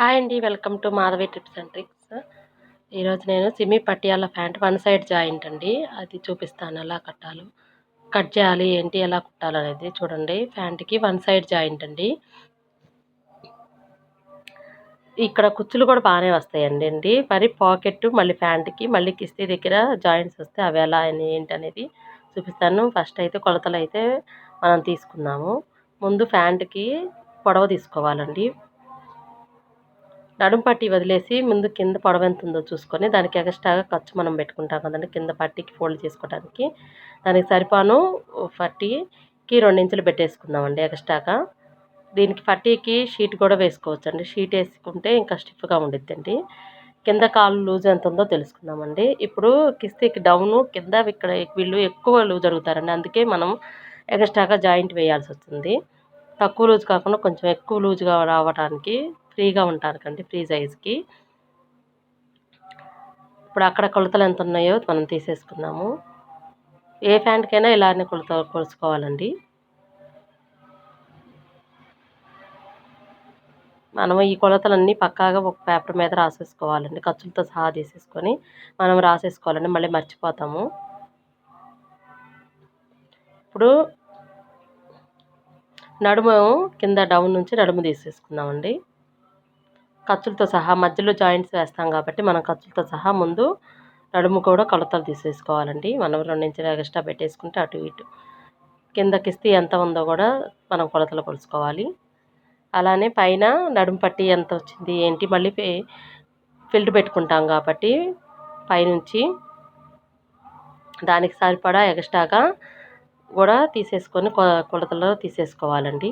Hi అండి welcome to Madhavi tips and tricks. ఈరోజు నేను semi Patiala pant one side joint అండి. అది చూపిస్తాను ఎలా కట్టాలో. కట్ చేయాలి ఏంటి ఎలా కుట్టాలనేది చూడండి. ప్యాంట్కి వన్ సైడ్ జాయింట్ అండి. ఇక్కడ కుచ్చులు కూడా బాగానే వస్తాయండి అండి. మరి పాకెట్ మళ్ళీ ప్యాంట్కి మళ్ళీ కిస్తీ దగ్గర జాయింట్స్ వస్తే అవి ఎలా ఏంటి అనేది చూపిస్తాను. ఫస్ట్ అయితే కొలతలు అయితే మనం తీసుకున్నాము. ముందు ప్యాంట్కి పొడవ తీసుకోవాలండి. నడుం పట్టి వదిలేసి ముందు కింద పొడవ ఎంత ఉందో చూసుకొని దానికి ఎక్స్ట్రాగా ఖర్చు మనం పెట్టుకుంటాం కదండి. కింద పట్టికి ఫోల్డ్ చేసుకోవడానికి దానికి సరిపాను పట్టీకి రెండు ఇంచులు పెట్టేసుకుందామండి ఎక్స్ట్రాగా. దీనికి పట్టీకి షీట్ కూడా వేసుకోవచ్చండి. షీట్ వేసుకుంటే ఇంకా స్టిఫ్గా ఉండిద్దండి. కింద కాలు లూజ్ ఎంత ఉందో తెలుసుకుందామండి. ఇప్పుడు కిస్తీకి డౌను కింద ఇక్కడ వీళ్ళు ఎక్కువ లూజ్ అడుగుతారండి. అందుకే మనం ఎక్స్ట్రాగా జాయింట్ వేయాల్సి వస్తుంది. తక్కువ లూజ్ కాకుండా కొంచెం ఎక్కువ లూజ్గా రావడానికి ఫ్రీగా ఉంటారు కండి ఫ్రీ సైజ్కి ఇప్పుడు అక్కడ కొలతలు ఎంత ఉన్నాయో మనం తీసేసుకుందాము. ఏ ప్యాంట్కైనా ఇలానే కొలత కొలుసుకోవాలండి. మనం ఈ కొలతలన్నీ పక్కాగా ఒక పేపర్ మీద రాసేసుకోవాలండి ఖర్చులతో సహా తీసేసుకొని మనం రాసేసుకోవాలండి మళ్ళీ మర్చిపోతాము. ఇప్పుడు నడుము కింద డౌన్ నుంచి నడుము తీసేసుకుందామండి. ఖర్చులతో సహా మధ్యలో జాయింట్స్ వేస్తాం కాబట్టి మనం ఖర్చులతో సహా ముందు నడుము కూడా కొలతలు తీసేసుకోవాలండి. మనం రెండు ఇంచులు ఎక్స్ట్రా పెట్టేసుకుంటే అటు ఇటు. కింద కిస్తీ ఎంత ఉందో కూడా మనం కొలతలు కొలుసుకోవాలి. అలానే పైన నడుము పట్టి ఎంత వచ్చింది ఏంటి మళ్ళీ ఫిల్ట్ పెట్టుకుంటాం కాబట్టి పైనుంచి దానికి సరిపడా ఎక్స్ట్రాగా కూడా తీసేసుకొని కొలతలు తీసేసుకోవాలండి.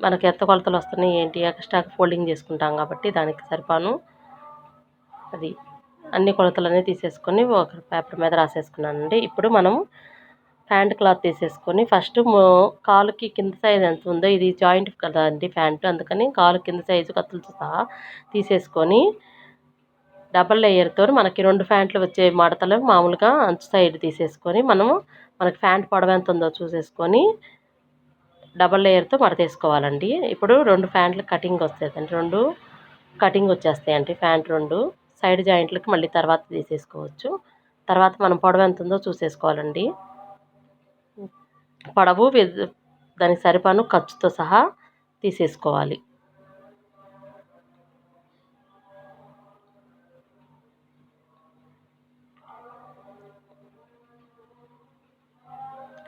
మనకి ఎంత కొలతలు వస్తున్నాయి ఏంటి ఎక్స్ట్రా ఫోల్డింగ్ చేసుకుంటాం కాబట్టి దానికి సరిపాను. అది అన్ని కొలతలన్నీ తీసేసుకొని ఒక పేపర్ మీద రాసేసుకున్నానండి. ఇప్పుడు మనం ప్యాంట్ క్లాత్ తీసేసుకొని ఫస్ట్ కాలుకి కింద సైజ్ ఎంత ఉందో ఇది జాయింట్ కదా అండి ప్యాంటు. అందుకని కాలు కింద సైజు కత్తులతో సహా తీసేసుకొని డబల్ లేయర్తో మనకి రెండు ఫ్యాంట్లు వచ్చే మడతలు మామూలుగా అంచు సైడ్ తీసేసుకొని మనము మనకి ఫ్యాంట్ పొడవ ఎంత ఉందో చూసేసుకొని డబల్ లేయర్తో మడతేసుకోవాలండి ఇప్పుడు రెండు ఫ్యాంట్లు కటింగ్ వస్తాయండి. రెండు కటింగ్ వచ్చేస్తాయండి ఫ్యాంట్ రెండు. సైడ్ జాయింట్లకు మళ్ళీ తర్వాత తీసేసుకోవచ్చు. తర్వాత మనం పొడవ ఎంత ఉందో చూసేసుకోవాలండి. పొడవు దానికి సరిపను ఖర్చుతో సహా తీసేసుకోవాలి.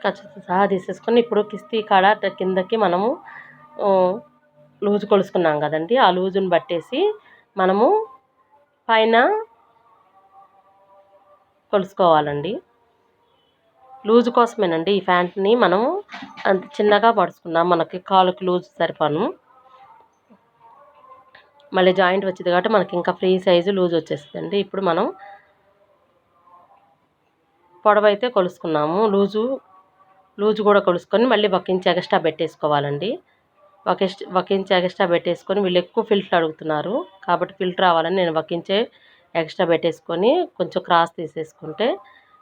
ఖర్చుతో సహా తీసేసుకొని ఇప్పుడు కిస్తీ కాడ కిందకి మనము లూజు కొలుసుకున్నాం కదండి. ఆ లూజుని బట్టేసి మనము పైన కొలుసుకోవాలండి. లూజు కోసమేనండి ఈ ప్యాంట్ని మనము అంత చిన్నగా పడుచుకున్నాం. మనకి కాలుకి లూజ్ సరిపాను మళ్ళీ జాయింట్ వచ్చింది కాబట్టి మనకి ఇంకా ఫ్రీ సైజు లూజ్ వచ్చేస్తుందండి ఇప్పుడు మనం పొడవైతే కొలుసుకున్నాము. లూజు లూజ్ కూడా కొలుసుకొని మళ్ళీ ఒక ఇంచ్ ఎక్స్ట్రా పెట్టేసుకోవాలండి. ఒక ఒక ఇంచ్ ఎక్స్ట్రా పెట్టేసుకొని వీళ్ళు ఎక్కువ ఫిల్టర్ అడుగుతున్నారు. కాబట్టి ఫిల్టర్ రావాలని నేను ఒక ఇంచే ఎక్స్ట్రా పెట్టేసుకొని కొంచెం క్రాస్ తీసేసుకుంటే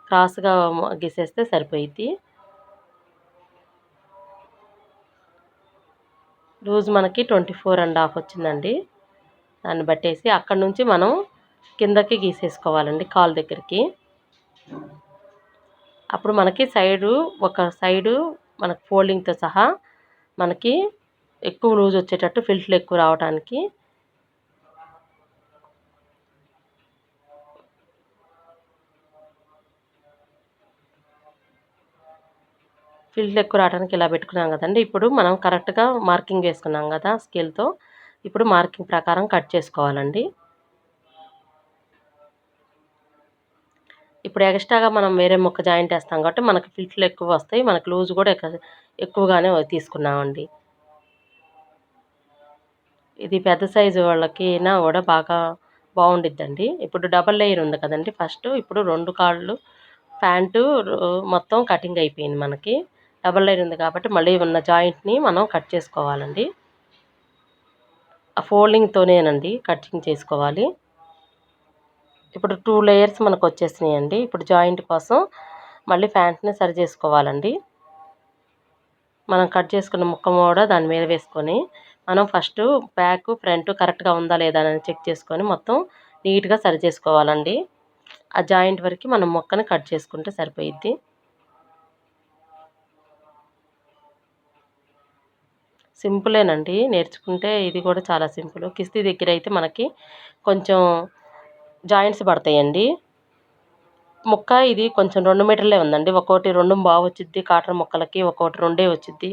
క్రాస్గా గీసేస్తే సరిపోయిద్ది. లూజ్ మనకి ట్వంటీ ఫోర్ అండ్ హాఫ్ వచ్చిందండి. దాన్ని బట్టేసి అక్కడ నుంచి మనం కిందకి గీసేసుకోవాలండి కాల్ దగ్గరికి. అప్పుడు మనకి సైడు ఒక సైడు మనకు ఫోల్డింగ్తో సహా మనకి ఎక్కువ లూజ్ వచ్చేటట్టు ఫిల్ట్లు ఎక్కువ రావడానికి ఫిల్ట్లు ఎక్కువ రావడానికి ఇలా పెట్టుకున్నాం కదండి. ఇప్పుడు మనం కరెక్ట్గా మార్కింగ్ వేసుకున్నాం కదా స్కేల్తో. ఇప్పుడు మార్కింగ్ ప్రకారం కట్ చేసుకోవాలండి. ఇప్పుడు ఎక్స్ట్రాగా మనం వేరే మొక్క జాయింట్ వేస్తాం కాబట్టి మనకి ఫిల్ట్లు ఎక్కువ వస్తాయి. మనకి లూజ్ కూడా ఎక్కువగానే తీసుకున్నామండి. ఇది పెద్ద సైజు వాళ్ళకినా కూడా బాగా బాగుండిద్దండి. ఇప్పుడు డబల్ లేయర్ ఉంది కదండి ఫస్ట్. ఇప్పుడు రెండు కాళ్ళు ప్యాంటు మొత్తం కటింగ్ అయిపోయింది మనకి. డబల్ లేయర్ ఉంది కాబట్టి మళ్ళీ ఉన్న జాయింట్ని మనం కట్ చేసుకోవాలండి. ఆ ఫోల్డింగ్తోనేనండి కటింగ్ చేసుకోవాలి. ఇప్పుడు టూ లేయర్స్ మనకు వచ్చేసినాయండి ఇప్పుడు జాయింట్ కోసం మళ్ళీ ప్యాంట్ని సరి చేసుకోవాలండి. మనం కట్ చేసుకున్న ముక్క కూడా దాని మీద వేసుకొని మనం ఫస్ట్ బ్యాక్ ఫ్రంట్ కరెక్ట్గా ఉందా లేదా అని చెక్ చేసుకొని మొత్తం నీట్గా సరి చేసుకోవాలండి. ఆ జాయింట్ వరకు మనం మొక్కని కట్ చేసుకుంటే సరిపోయిద్ది. సింపులేనండి. నేర్చుకుంటే ఇది కూడా చాలా సింపుల్. కిస్తీ దగ్గర అయితే మనకి కొంచెం జాయింట్స్ పడతాయండి. ముక్క ఇది కొంచెం రెండు మీటర్లే ఉందండి. ఒక్కోటి రెండు బాగా వచ్చిద్ది కాటన్ ముక్కలకి ఒక్కోటి రెండే వచ్చిద్ది.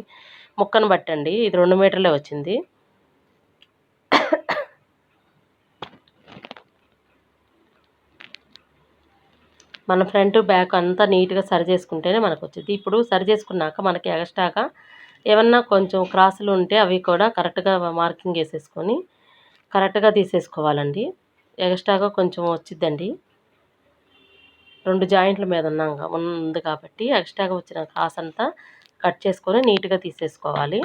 ముక్కను బట్టండి ఇది రెండు మీటర్లే వచ్చింది. మన ఫ్రంట్ బ్యాక్ అంతా నీట్గా సరి చేసుకుంటేనే మనకు వచ్చింది ఇప్పుడు సరి చేసుకున్నాక మనకి ఎక్స్ట్రాగా ఏమన్నా కొంచెం క్రాసులు ఉంటే అవి కూడా కరెక్ట్గా మార్కింగ్ వేసేసుకొని కరెక్ట్గా తీసేసుకోవాలండి. ఎక్స్ట్రాగా కొంచెం వచ్చిద్దండి. రెండు జాయింట్ల మీద ఉన్నాం ఉంది కాబట్టి ఎక్స్ట్రాగా వచ్చిన కాస్ అంతా కట్ చేసుకొని నీట్గా తీసేసుకోవాలి.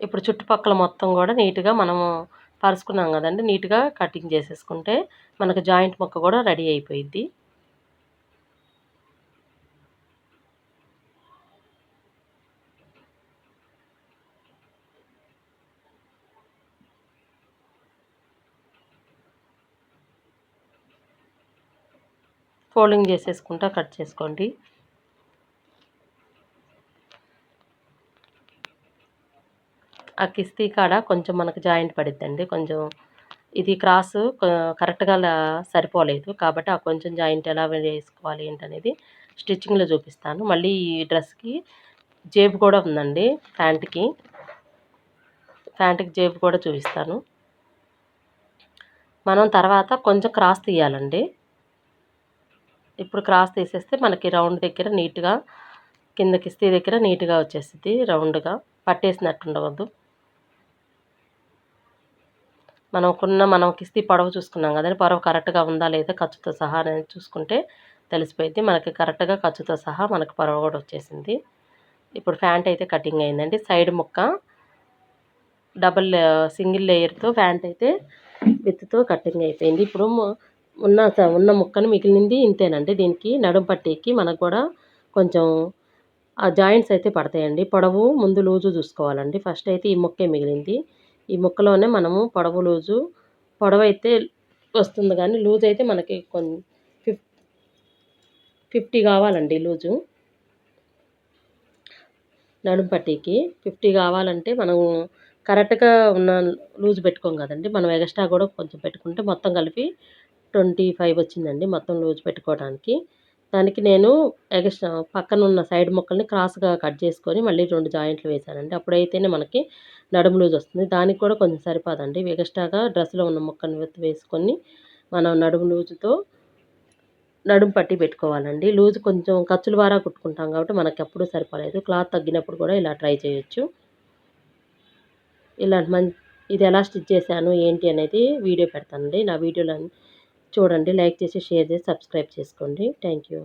ఇప్పుడు చుట్టుపక్కల మొత్తం కూడా నీట్గా మనము పరుచుకున్నాం కదండి. నీట్గా కటింగ్ చేసేసుకుంటే మనకు జాయింట్ మొక్క కూడా రెడీ అయిపోయిద్ది. ఫోల్డింగ్ చేసేసుకుంటా కట్ చేసుకోండి. ఆ కిస్తీ కాడ కొంచెం మనకు జాయింట్ పడిద్దండి. కొంచెం ఇది క్రాస్ కరెక్ట్గా సరిపోలేదు. కాబట్టి ఆ కొంచెం జాయింట్ ఎలా వేసుకోవాలి ఏంటనేది స్టిచ్చింగ్లో చూపిస్తాను. మళ్ళీ ఈ డ్రెస్కి జేబు కూడా ఉందండి ప్యాంట్కి. ప్యాంట్కి జేబు కూడా చూపిస్తాను. మనం తర్వాత కొంచెం క్రాస్ తీయాలండి. ఇప్పుడు క్రాస్ తీసేస్తే మనకి రౌండ్ దగ్గర నీట్గా కింద కిస్తీ దగ్గర నీట్గా వచ్చేస్తుంది రౌండ్గా. పట్టేసినట్టు ఉండవద్దు. మనకున్న మనం కిస్తీ పొడవు చూసుకున్నాం కదండి. పొడవు కరెక్ట్గా ఉందా లేదా ఖర్చుతో సహా అనేది చూసుకుంటే తెలిసిపోయింది. మనకి కరెక్ట్గా ఖర్చుతో సహా మనకు పొడవు కూడా వచ్చేసింది. ఇప్పుడు ప్యాంట్ అయితే కటింగ్ అయిందండి. సైడ్ ముక్క డబుల్ సింగిల్ లేయర్తో ప్యాంట్ అయితే విత్తుతో కటింగ్ అయిపోయింది. ఇప్పుడు ఉన్న ఉన్న ముక్కను మిగిలింది ఇంతేనండి. దీనికి నడుం పట్టీకి మనకు కూడా కొంచెం ఆ జాయింట్స్ అయితే పడతాయండి. పొడవు ముందు లూజు చూసుకోవాలండి. ఫస్ట్ అయితే ఈ ముక్కే మిగిలింది. ఈ ముక్కలోనే మనము పొడవు లూజు పొడవు అయితే వస్తుంది కానీ లూజ్ అయితే మనకి కొన్ని ఫిఫ్ ఫిఫ్టీ కావాలండి లూజు. నడుము పట్టీకి ఫిఫ్టీ కావాలంటే మనం కరెక్ట్గా ఉన్న లూజ్ పెట్టుకోం కదండి. మనం ఎక్స్ట్రా కూడా కొంచెం పెట్టుకుంటే మొత్తం కలిపి ట్వంటీ ఫైవ్ వచ్చిందండి మొత్తం లూజ్ పెట్టుకోవడానికి. దానికి నేను ఎగస్ట్రా పక్కన ఉన్న సైడ్ మొక్కల్ని క్రాస్గా కట్ చేసుకొని మళ్ళీ రెండు జాయింట్లు వేశానండి. అప్పుడైతేనే మనకి నడుము లూజ్ వస్తుంది. దానికి కూడా కొంచెం సరిపోదండి. ఎగస్ట్రాగా డ్రెస్లో ఉన్న ముక్కని వేసుకొని మనం నడుము లూజుతో నడుము పట్టి పెట్టుకోవాలండి. లూజ్ కొంచెం ఖర్చుల ద్వారా కుట్టుకుంటాం కాబట్టి మనకి ఎప్పుడు సరిపోలేదు. క్లాత్ తగ్గినప్పుడు కూడా ఇలా ట్రై చేయొచ్చు. ఇలాంటి మంచి ఇది ఎలా స్టిచ్ చేశాను ఏంటి అనేది వీడియో పెడతానండి. నా వీడియోలో చూడండి లైక్ చేసి షేర్ చేసి సబ్స్క్రైబ్ చేసుకోండి. Thank you.